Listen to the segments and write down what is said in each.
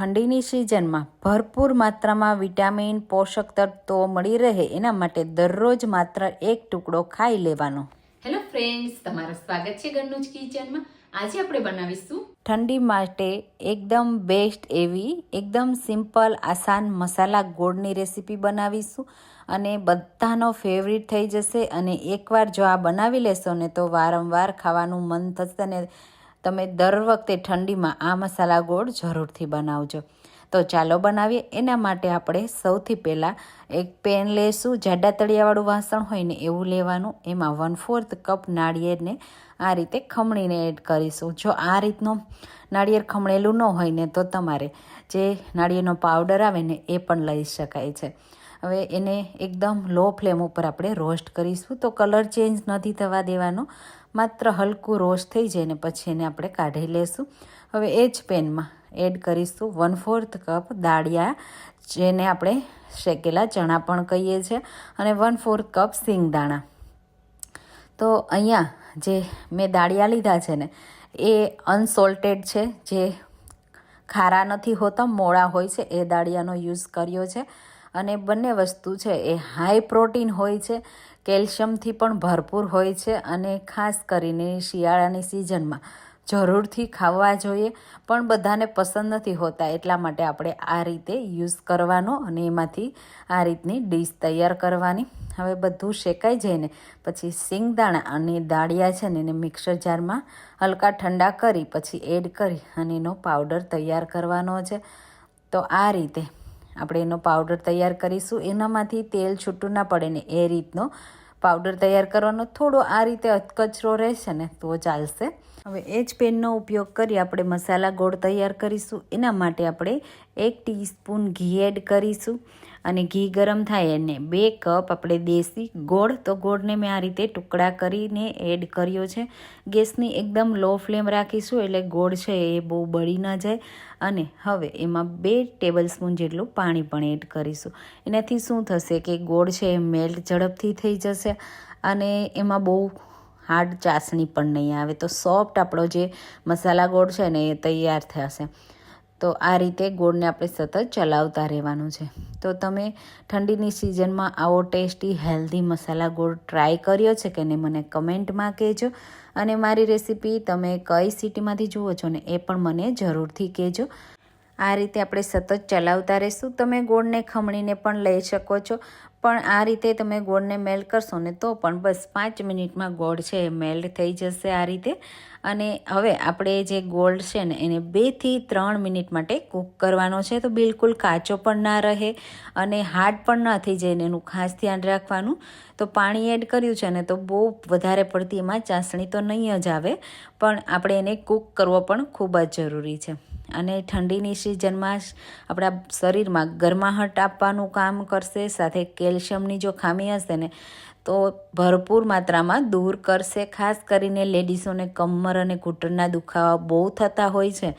ઠંડીની સિઝનમાં ભરપૂર માત્રામાં વિટામિન પોષક તત્વો મળી રહે એના માટે દરરોજ માત્ર એક ટુકડો ખાઈ લેવાનો. હેલો ફ્રેન્ડ્સ તમારું સ્વાગત છે ઘરનું જ કિચનમાં. આજે આપણે બનાવીશું ઠંડી માટે એકદમ બેસ્ટ એવી એકદમ સિમ્પલ આસાન મસાલા ગોળની રેસીપી બનાવીશું. અને બધાનો ફેવરિટ થઈ જશે. અને એકવાર જો આ બનાવી લેશો ને તો વારંવાર ખાવાનું મન થશે ને તમે દર વખતે ઠંડીમાં આ મસાલા ગોળ જરૂરથી બનાવજો. તો ચાલો બનાવીએ. એના માટે આપણે સૌથી પહેલાં એક પેન લેશું. જાડા તળિયાવાળું વાસણ હોય ને એવું લેવાનું. એમાં વન ફોર્થ કપ નાળિયેરને આ રીતે ખમણીને એડ કરીશું. જો આ રીતનું નાળિયેર ખમણેલું ન હોય ને તો તમારે જે નાળિયેરનો પાવડર આવે ને એ પણ લઈ શકાય છે. હવે એને એકદમ લો ફ્લેમ ઉપર આપણે રોસ્ટ કરીશું. તો કલર ચેન્જ નથી થવા દેવાનો, માત્ર હલકું રોસ્ટ થઈ જાય ને પછી એને આપણે કાઢી લેશું. હવે એ જ પેનમાં એડ કરીશું વન ફોર્થ કપ દાળિયા, જેને આપણે શેકેલા ચણા પણ કહીએ છીએ અને વન ફોર્થ કપ સિંગદાણા. તો અહીંયા જે મેં દાળિયા લીધા છે ને, એ અનસોલ્ટેડ છે. જે ખારા નથી હોતા, મોળા હોય છે, એ દાળિયાનો યુઝ કર્યો છે. અને બંને વસ્તુ છે એ હાઈ પ્રોટીન હોય છે, કેલ્શિયમથી પણ ભરપૂર હોય છે અને ખાસ કરીને શિયાળાની સિઝનમાં જરૂરથી ખાવા જોઈએ, પણ બધાને પસંદ નથી હોતા, એટલા માટે આપણે આ રીતે યુઝ કરવાનો અને એમાંથી આ રીતની ડીશ તૈયાર કરવાની. હવે બધું શેકાઈ જઈને પછી સિંગદાણા અને દાળિયા છે ને એને મિક્સર જારમાં હલકા ઠંડા કરી, પછી એડ કરી અને એનો પાવડર તૈયાર કરવાનો છે. તો આ રીતે આપણે એનો પાવડર તૈયાર કરીશું. એનામાંથી તેલ છૂટું ના પડે ને એ રીતનો પાવડર તૈયાર કરવાનો થોડો આ રીતે અધકચરો રહેશે ને તો ચાલશે. હવે એ જ પેનનો ઉપયોગ કરી આપણે મસાલા ગોળ તૈયાર કરીશું. એના માટે આપણે એક ટીસ્પૂન ઘી એડ કરીશું અને ઘી ગરમ થાય એને બે કપ આપણે દેશી ગોળ, તો ગોળને મેં આ રીતે ટુકડા કરીને એડ કર્યો છે. ગેસની એકદમ લો ફ્લેમ રાખીશું એટલે ગોળ છે એ બહુ બળી ન જાય. અને હવે એમાં બે ટેબલ સ્પૂન જેટલું પાણી પણ એડ કરીશું. એનાથી શું થશે કે ગોળ છે એ મેલ્ટ ઝડપથી થઈ જશે અને એમાં બહુ હાર્ડ ચાસણી પણ નહીં આવે તો સોફ્ટ આપણો જે મસાલા ગોળ છે ને એ તૈયાર થશે. તો આ રીતે ગોળને આપણે સતત ચલાવતા રહેવાનું છે. તો તમે ઠંડીની સિઝનમાં આવો ટેસ્ટી, હેલ્ધી મસાલા ગોળ ટ્રાય કર્યો છે કે નહીં મને કમેન્ટમાં કહેજો. અને મારી રેસીપી તમે કઈ સિટીમાંથી જુઓ છો ને એ પણ મને જરૂરથી કહેજો. આ રીતે આપણે સતત ચલાવતા રહીશું. તમે ગોળને ખમણીને પણ લઈ શકો છો. પણ આ રીતે તમે ગોળને મેલ્ટ કરશો ને તો પણ બસ પાંચ મિનિટમાં ગોળ છે એ મેલ્ટ થઈ જશે આ રીતે. અને હવે આપણે જે ગોળ છે ને એને બેથી ત્રણ મિનિટ માટે કૂક કરવાનો છે. તો બિલકુલ કાચો પણ ના રહે અને હાર્ડ પણ ના થઈ જાય એનું ખાસ ધ્યાન રાખવાનું. તો પાણી એડ કર્યું છે ને તો બહુ વધારે પડતી એમાં ચાસણી તો નહીં જ આવે. પણ આપણે એને કૂક કરવો પણ ખૂબ જ જરૂરી છે. અને ઠંડીની સિઝનમાં આપણા શરીરમાં ગરમાહટ આપવાનું કામ કરશે, સાથે કેલ્શિયમની જો ખામી હશે ને, તો ભરપૂર માત્રામાં દૂર કરશે. ખાસ કરીને લેડીઝોને કમર અને ઘૂંટણના દુખાવા બહુ થતા હોય છે.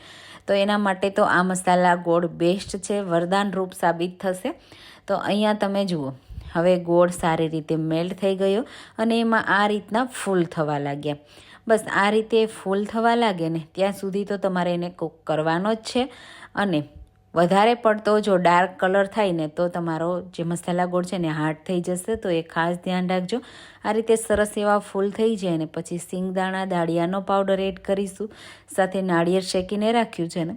તો એના માટે તો આ મસાલા ગોળ બેસ્ટ છે, વરદાન રૂપ સાબિત થશે. તો અહીંયા તમે જુઓ. હવે ગોળ સારી રીતે મેલ્ટ થઈ ગયો અને એમાં આ રીતના ફૂલ થવા લાગ્યા. બસ આ રીતે ફૂલ થવા લાગે ને ત્યાં સુધી તો તમારે એને કૂક કરવાનો જ છે. અને વધારે પડતો જો ડાર્ક કલર થાય ને તો તમારો જે મસાલા ગોળ છે ને હાર્ડ થઈ જશે, તો એ ખાસ ધ્યાન રાખજો. આ રીતે સરસ એવા ફૂલ થઈ જાય ને પછી સિંગદાણા, દાળિયાનો પાવડર એડ કરીશું. સાથે નાળિયેર શેકીને રાખ્યું છે ને,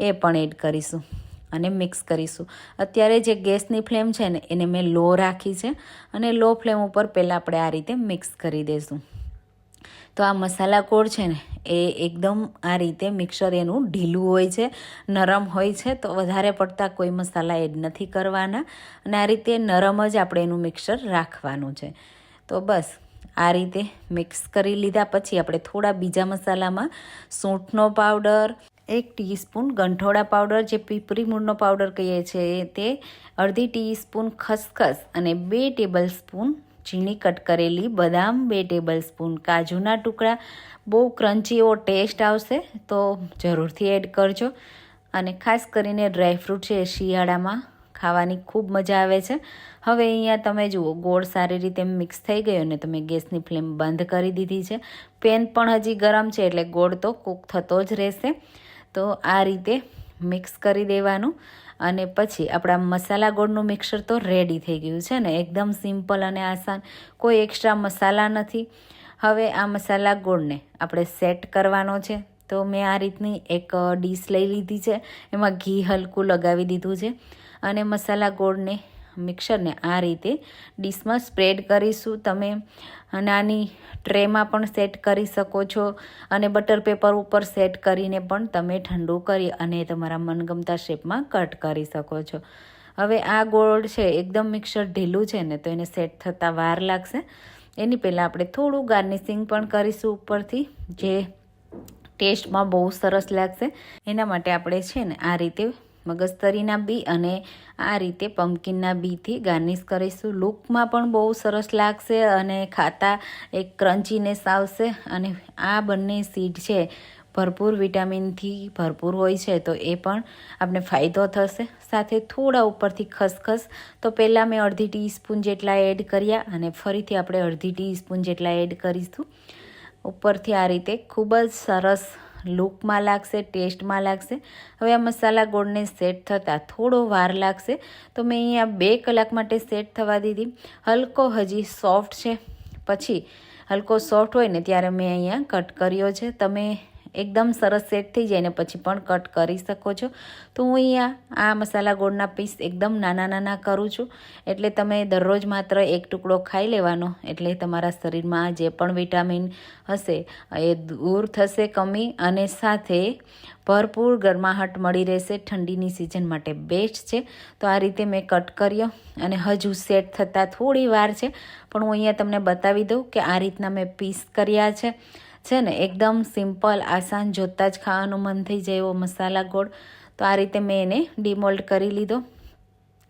એ પણ એડ કરીશું. અને મિક્સ કરીશું. અત્યારે જે ગેસની ફ્લેમ છે ને, એને મેં લો રાખી છે અને લો ફ્લેમ ઉપર પહેલાં આપણે આ રીતે મિક્સ કરી દઈશું તો આ મસાલા કોળ છે ને, એ એકદમ આ રીતે મિક્સર એનું ઢીલું હોય છે, નરમ હોય છે, તો વધારે પડતા કોઈ મસાલા એડ નથી કરવાના. અને આ રીતે નરમ જ આપણે એનું મિક્સર રાખવાનું છે. તો બસ, આ રીતે મિક્સ કરી લીધા પછી આપણે થોડા બીજા મસાલામાં સૂંઠનો પાવડર એક ટીસ્પૂન ગંઠોડા પાવડર, જે પીપરી મૂળનો પાવડર કહીએ છીએ તે અડધી ટીસ્પૂન ખસખસ અને બે ટેબલ સ્પૂન ઝીણી કટ કરેલી બદામ, બે ટેબલ સ્પૂન કાજુના ટુકડા. બહુ ક્રન્ચી એવો ટેસ્ટ આવશે, તો જરૂરથી એડ કરજો. અને ખાસ કરીને ડ્રાયફ્રૂટ છે શિયાળામાં ખાવાની ખૂબ મજા આવે છે. હવે અહીંયા તમે જુઓ, ગોળ સારી રીતે મિક્સ થઈ ગયો ને તમે ગેસની ફ્લેમ બંધ કરી દીધી છે. પેન પણ હજી ગરમ છે, એટલે ગોળ તો કૂક થતો જ રહેશે. તો આ રીતે મિક્સ કરી દેવાનું અને પછી આપણા મસાલા ગોળનું મિક્સર તો રેડી થઈ ગયું છે ને એકદમ સિમ્પલ અને આસાન, કોઈ એક્સ્ટ્રા મસાલા નથી. હવે આ મસાલા ગોળને આપણે સેટ કરવાનો છે. તો મેં આ રીતની એક ડીશ લઈ લીધી છે. એમાં ઘી હલકું લગાવી દીધું છે અને મસાલા ગોળને મિક્સરને આ રીતે ડીશમાં સ્પ્રેડ કરીશું તમે. નાની ટ્રેમાં પણ સેટ કરી શકો છો અને બટર પેપર ઉપર સેટ કરીને પણ તમે ઠંડુ કરી અને તમારા મનગમતા શેપમાં કટ કરી શકો છો. હવે આ ગોળ છે, એકદમ મિક્સર ઢીલું છે ને તો એને સેટ થતાં વાર લાગશે. એની પહેલાં આપણે થોડું ગાર્નિશિંગ પણ કરીશું ઉપરથી, જે ટેસ્ટમાં બહુ સરસ લાગશે. એના માટે આપણે છે ને આ રીતે મગજતરીના બી અને આ રીતે પમ્પકિનના બીથી ગાર્નિશ કરીશું. લુકમાં પણ બહુ સરસ લાગશે અને ખાતા એક ક્રન્ચીનેસ આવશે અને આ બંને સીડ છે ભરપૂર વિટામિનથી ભરપૂર હોય છે તો એ પણ આપણે ફાયદો થશે. સાથે થોડા ઉપરથી ખસખસ. તો પહેલાં મેં અડધી ટીસ્પૂન જેટલા એડ કર્યા અને ફરીથી આપણે અડધી ટીસ્પૂન જેટલા એડ કરીશું. ઉપરથી આ રીતે ખૂબ જ સરસ લુકમાં લાગશે, ટેસ્ટમાં લાગશે. હવે આ મસાલા ગોળને સેટ થતાં થોડો વાર લાગશે. તો મેં અહીંયા બે કલાક માટે સેટ થવા દીધી. હલકો હજી સોફ્ટ છે. પછી હલકો સોફ્ટ હોય ને ત્યારે મેં અહીંયા કટ કર્યો છે. તમે એકદમ સરસ સેટ થઈ જાય ને પછી પણ કટ કરી શકો છો. તો હું અહીંયા આ મસાલા ગોળના પીસ એકદમ નાના નાના કરું છું. એટલે તમે દરરોજ માત્ર એક ટુકડો ખાઈ લેવાનો. એટલે તમારા શરીરમાં જે પણ વિટામિન હશે એ દૂર થશે કમી અને સાથે ભરપૂર ગરમાહટ મળી રહેશે. ઠંડીની સિઝન માટે બેસ્ટ છે. તો આ રીતે મેં કટ કર્યો અને હજુ સેટ થતાં થોડી વાર છે. પણ હું અહીંયા તમને બતાવી દઉં કે આ રીતના મેં પીસ કર્યા છે. છે ને, એકદમ સિમ્પલ, આસાન, જોતાં જ ખાવાનું મન થઈ જાય એવો મસાલા ગોળ. તો આ રીતે મેં એને ડીમોલ્ડ કરી લીધો.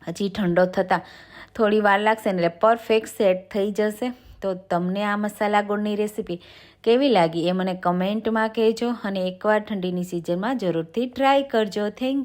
હજી ઠંડો થતાં થોડી વાર લાગશે એટલે પરફેક્ટ સેટ થઈ જશે. તો તમને આ મસાલા ગોળની રેસીપી કેવી લાગી એ મને કમેન્ટમાં કહેજો અને એકવાર ઠંડીની સિઝનમાં જરૂરથી ટ્રાય કરજો. Thank you